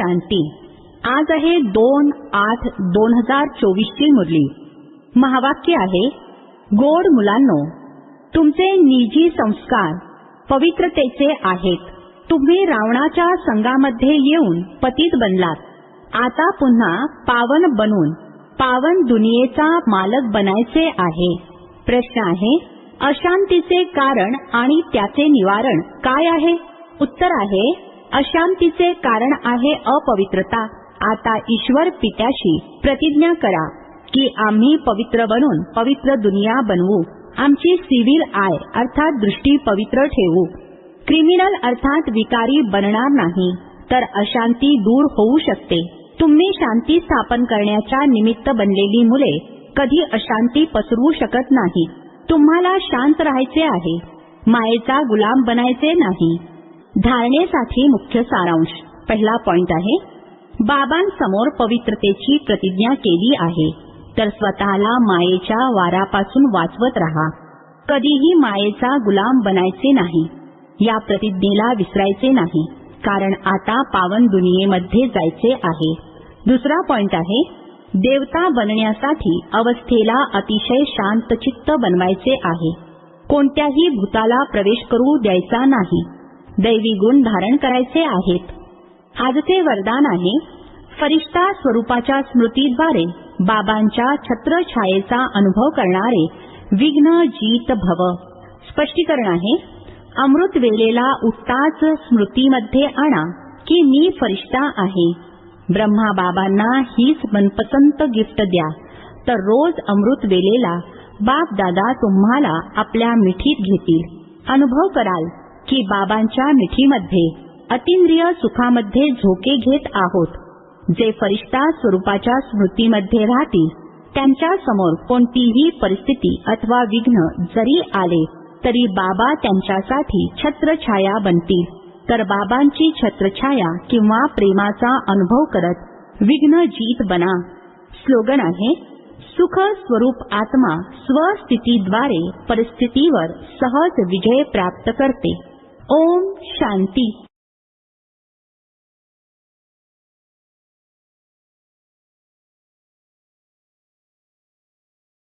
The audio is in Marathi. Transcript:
शांती. आज आहे दोन आठ दोन हजार चोवीसची मुरली. महावाक्य आहे गोड मुलांनो तुमचे निजी संस्कार पवित्रतेचे आहेत. तुम्ही रावणाच्या संघामध्ये येऊन पतीत बनलात. आता पुन्हा पावन बनून पावन दुनियेचा मालक बनायचे आहे. प्रश्न आहे अशांतीचे कारण आणि त्याचे निवारण काय आहे? उत्तर आहे अशांतीचे कारण आहे अपवित्रता. आता ईश्वर पित्याशी प्रतिज्ञा करा की आम्ही पवित्र बनून पवित्र दुनिया बनवू. आमची सिव्हिल आय अर्थात दृष्टी पवित्र ठेवू. क्रिमिनल अर्थात विकारी बनणार नाही तर अशांती दूर होऊ शकते. तुम्ही शांती स्थापन करण्याच्या निमित्त बनलेली मुले कधी अशांती पसरवू शकत नाही. तुम्हाला शांत राहायचे आहे. मायेचा गुलाम बनायचे नाही. धारणेसाठी मुख्य सारांश. पहिला पॉइंट आहे बाबांसमोर पवित्रतेची प्रतिज्ञा केली आहे. तर स्वतःला मायेच्या वारापासून वाचवत राहा. कधीही मायेचा गुलाम बनायचे नाही. या प्रतिज्ञेला विसरायचे नाही. कारण आता पावन दुनियेमध्ये जायचे आहे. दुसरा पॉइंट आहे देवता बनण्यासाठी अवस्थेला अतिशय शांतचित्त बनवायचे आहे. कोणत्याही भूताला प्रवेश करू द्यायचा नाही. दैवी गुण धारण करायचे आहेत. आजचे वरदान आहे फरिश्ता स्वरूपाच्या स्मृतीद्वारे बाबांच्या छत्रछायेचा अनुभव करणारे विघ्न जीत भव. स्पष्टीकरण आहे अमृत वेळेला उठताच स्मृतीमध्ये आणा की मी फरिश्ता आहे. ब्रह्मा बाबांना हीच मनपसंत गिफ्ट द्या. तर रोज अमृत वेळेला बाप दादा तुम्हाला आपल्या मिठीत घेतील. अनुभव कराल. की बाबांच्या मिठीमध्ये अतिंद्रिय सुखामध्ये झोके घेत आहोत. जे फरिश्ता स्वरूपाच्या स्मृतीमध्ये राहतील त्यांच्यासमोर कोणतीही परिस्थिती अथवा विघ्न जरी आले तरी बाबा त्यांच्यासाठी छत्रछाया बनतील. तर बाबांची छत्रछाया किंवा प्रेमाचा अनुभव करत विघ्न जीत बना. स्लोगन आहे सुख स्वरूप आत्मा स्वस्थितीद्वारे परिस्थितीवर सहज विजय प्राप्त करते. ओम शांती